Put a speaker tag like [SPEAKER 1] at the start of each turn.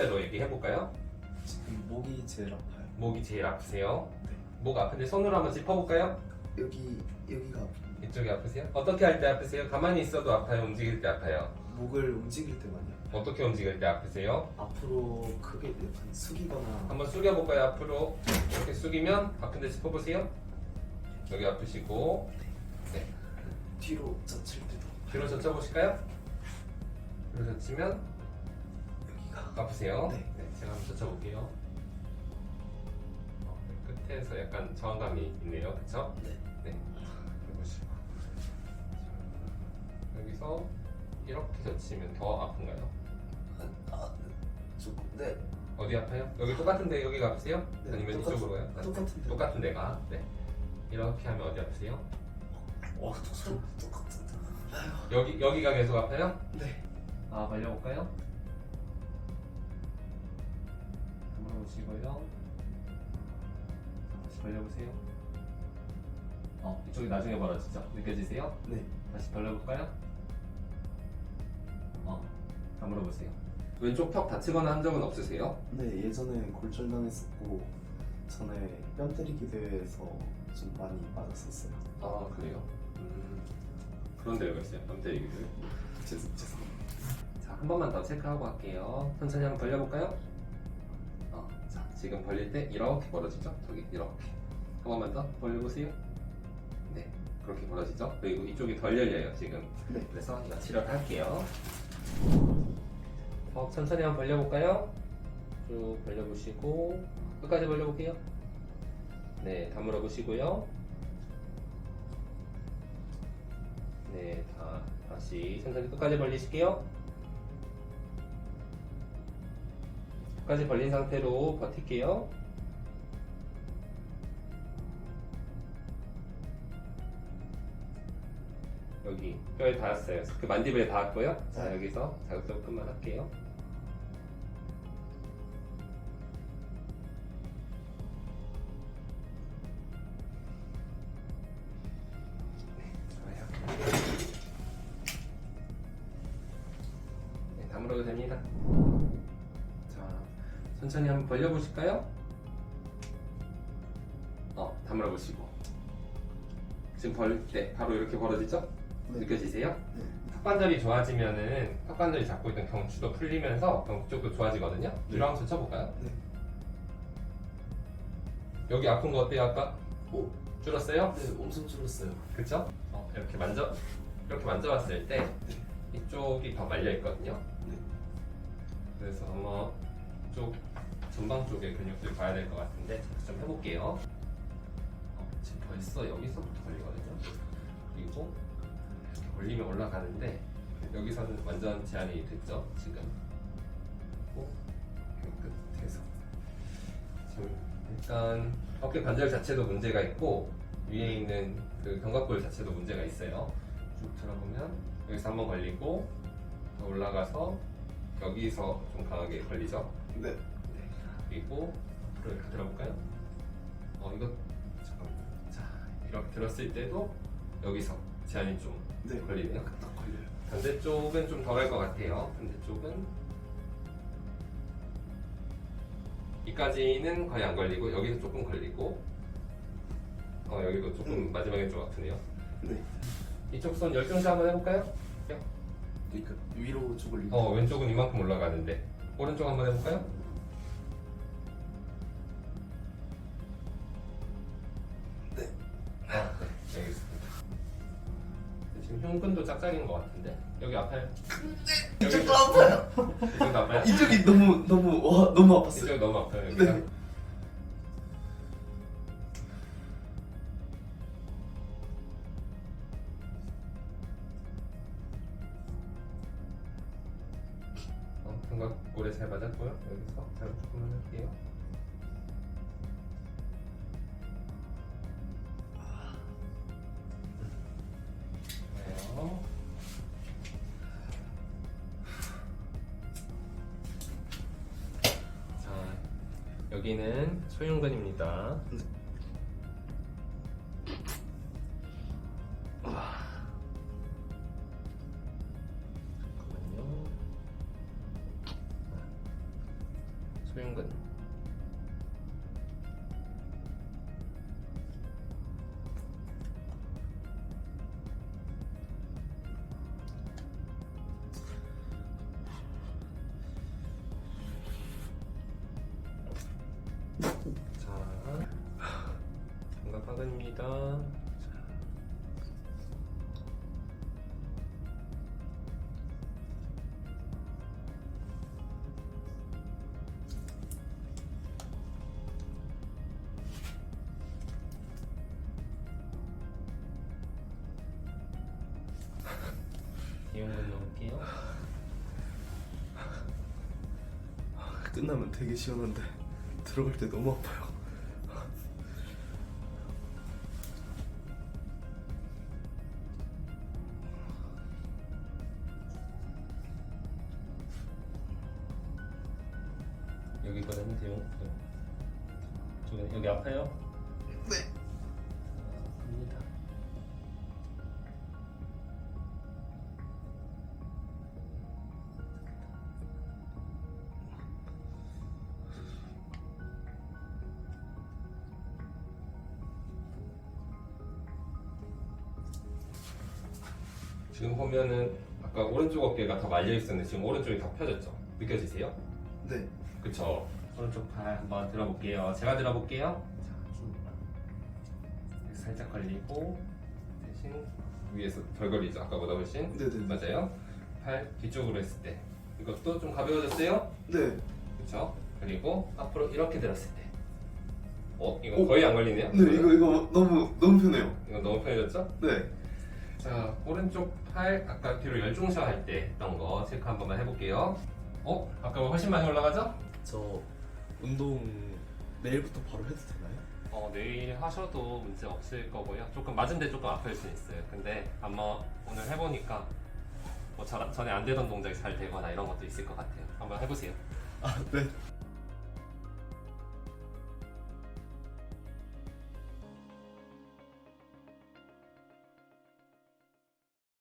[SPEAKER 1] 순서대로 얘기해 볼까요?
[SPEAKER 2] 지금 목이 제일 아파요.
[SPEAKER 1] 목이 제일 아프세요?
[SPEAKER 2] 네.
[SPEAKER 1] 목 아픈데 손으로 한번 짚어볼까요?
[SPEAKER 2] 여기 여기가 아파요.
[SPEAKER 1] 이쪽이 아프세요? 어떻게 할 때 아프세요? 가만히 있어도 아파요? 움직일 때 아파요?
[SPEAKER 2] 목을 움직일 때만요.
[SPEAKER 1] 어떻게 움직일 때 아프세요?
[SPEAKER 2] 앞으로 크게 약간 숙이거나
[SPEAKER 1] 한번 숙여볼까요? 앞으로 이렇게 숙이면 아픈데 짚어보세요. 여기 아프시고 네.
[SPEAKER 2] 뒤로 젖힐 때도
[SPEAKER 1] 뒤로 젖혀보실까요? 뒤로 젖히면
[SPEAKER 2] 여기가
[SPEAKER 1] 아프세요?
[SPEAKER 2] 네.
[SPEAKER 1] 제가 한번 젖혀볼게요. 어, 끝에서 약간 저항감이 있네요. 그쵸?
[SPEAKER 2] 네.
[SPEAKER 1] 네. 해보시고. 자, 여기서 이렇게 젖히면 더 아픈가요?
[SPEAKER 2] 아, 아, 조금 네.
[SPEAKER 1] 어디 아파요? 여기 똑같은데 여기가 아프세요?
[SPEAKER 2] 네,
[SPEAKER 1] 아니면
[SPEAKER 2] 똑같-
[SPEAKER 1] 이쪽으로 가요? 아,
[SPEAKER 2] 똑같은데.
[SPEAKER 1] 똑같은 데가. 네. 이렇게 하면 어디 아프세요?
[SPEAKER 2] 와, 똑같은 똑같은데.
[SPEAKER 1] 여기 여기가 계속 아파요?
[SPEAKER 2] 네.
[SPEAKER 1] 아 벌려볼까요? 보시고요. 다시 벌려보세요. 어 이쪽이 나중에 벌어지죠? 느껴지세요?
[SPEAKER 2] 네.
[SPEAKER 1] 다시 벌려볼까요? 어 다물어 보세요. 왼쪽 턱 다치거나 한 적은 없으세요?
[SPEAKER 2] 네, 예전에 골절당했었고 전에 뺨 때리기 대회에서 좀 많이 맞았었어요.
[SPEAKER 1] 아 그래요? 음, 그런 데가 있어요. 뺨 때리기를.
[SPEAKER 2] 죄송 죄송합니다.
[SPEAKER 1] 자, 한 번만 더 체크하고 할게요. 천천히 한번 벌려볼까요? 지금 벌릴 때 이렇게 벌어지죠? 저기 이렇게. 한 번만 더 벌려보세요. 네, 그렇게 벌어지죠? 그리고 이쪽이 덜 열려요, 지금.
[SPEAKER 2] 네.
[SPEAKER 1] 그래서 이거 치료를 할게요. 어, 천천히 한번 벌려볼까요? 쭉 벌려보시고 끝까지 벌려볼게요. 네, 다물어 보시고요. 네, 다 다시 천천히 끝까지 벌리실게요. 끝까지 벌린 상태로 버틸게요. 여기 뼈에 닿았어요. 그 만디블에 닿았고요. 자
[SPEAKER 2] 네.
[SPEAKER 1] 여기서 자극 조금만 할게요. 네. 네, 다물어도 됩니다. 자, 천천히 한번 벌려보실까요? 어, 다물어 보시고. 지금 벌릴 때 바로 이렇게 벌어지죠?
[SPEAKER 2] 네.
[SPEAKER 1] 느껴지세요?
[SPEAKER 2] 네.
[SPEAKER 1] 턱관절이 좋아지면은 턱관절이 잡고 있던 경추도 풀리면서 경추 쪽도 좋아지거든요. 뒤로 한번 젖혀볼까요?
[SPEAKER 2] 네.
[SPEAKER 1] 여기 아픈 거 어때요? 아까
[SPEAKER 2] 오,
[SPEAKER 1] 줄었어요?
[SPEAKER 2] 네, 엄청 줄었어요.
[SPEAKER 1] 그쵸? 어, 이렇게 만져 이렇게 만져봤을 때 이쪽이 더 말려 있거든요.
[SPEAKER 2] 네.
[SPEAKER 1] 그래서 아마 이 쪽 전방 쪽에 근육들 봐야 될 것 같은데 좀 해볼게요. 어, 지금 벌써 여기서부터 걸리거든요. 그리고 이렇게 걸리면 올라가는데 여기서는 완전 제한이 됐죠. 지금. 여기 끝에서 지금 일단 어깨 관절 자체도 문제가 있고 위에 있는 그 견갑골 자체도 문제가 있어요. 쭉 들어보면 여기서 한번 걸리고 더 올라가서 여기서 좀 강하게 걸리죠.
[SPEAKER 2] 네.
[SPEAKER 1] 그리고 앞으로 이렇게 들어볼까요? 어 이거 잠깐만 자 이렇게 들었을 때도 여기서 제한이 좀
[SPEAKER 2] 네.
[SPEAKER 1] 걸리네요.
[SPEAKER 2] 딱 걸려요.
[SPEAKER 1] 반대쪽은 좀 덜할 것 같아요. 반대쪽은 이까지는 거의 안 걸리고 여기서 조금 걸리고 어 여기도 조금
[SPEAKER 2] 음.
[SPEAKER 1] 마지막에 좀 아프네요.
[SPEAKER 2] 네.
[SPEAKER 1] 이쪽 손 열중시 한번 해볼까요?
[SPEAKER 2] 그러니까 위로 쪽을
[SPEAKER 1] 어 왼쪽은 이만큼 올라가는데 오른쪽 한번 해볼까요?
[SPEAKER 2] 네.
[SPEAKER 1] 아, 네, 알겠습니다. 지금 흉근도 짝짝인 것 같은데 여기 아파요?
[SPEAKER 2] 이쪽도 아파요.
[SPEAKER 1] 이쪽도 아파요?
[SPEAKER 2] 이쪽이 너무 너무 와 너무 아팠어요.
[SPEAKER 1] 이쪽이 너무 아파요 여기가?
[SPEAKER 2] 네.
[SPEAKER 1] 어, 견갑골에 잘 맞았고요 여기서 잘 조금만 할게요. 여기는 소흉근입니다. 소흉근. 자, 정답하근입니다.
[SPEAKER 2] 끝나면 되게 시원한데 들어갈 때 너무 아파요.
[SPEAKER 1] 여기거든요, 대용. 저기 여기 아파요?
[SPEAKER 2] 네.
[SPEAKER 1] 지금 보면은 아까 오른쪽 어깨가 다 말려 있었는데 지금 오른쪽이 다 펴졌죠? 느껴지세요?
[SPEAKER 2] 네.
[SPEAKER 1] 그쵸. 오른쪽 팔 한번 들어볼게요. 제가 들어볼게요. 자, 쭉. 살짝 걸리고 대신 위에서 덜 걸리죠. 아까보다 훨씬.
[SPEAKER 2] 네네네.
[SPEAKER 1] 맞아요. 팔 뒤쪽으로 했을 때 이것도 좀 가벼워졌어요.
[SPEAKER 2] 네.
[SPEAKER 1] 그쵸. 그리고 앞으로 이렇게 들었을 때. 어? 이거
[SPEAKER 2] 오.
[SPEAKER 1] 거의 안 걸리네요.
[SPEAKER 2] 네 이거 이거 너무 너무 편해요.
[SPEAKER 1] 이거 너무 편해졌죠?
[SPEAKER 2] 네.
[SPEAKER 1] 자, 오른쪽 팔 아까 뒤로 열중셔 할 때 했던 거 체크 한 번만 해볼게요. 어? 아까 훨씬 많이 올라가죠?
[SPEAKER 2] 저 운동 내일부터 바로 해도 되나요?
[SPEAKER 1] 어, 내일 하셔도 문제 없을 거고요. 조금 맞은데 조금 아플 수 있어요. 근데 아마 오늘 해보니까 뭐 잘- 전에 안 되던 동작이 잘 되거나 이런 것도 있을 것 같아요. 한번 해보세요.
[SPEAKER 2] 아 네.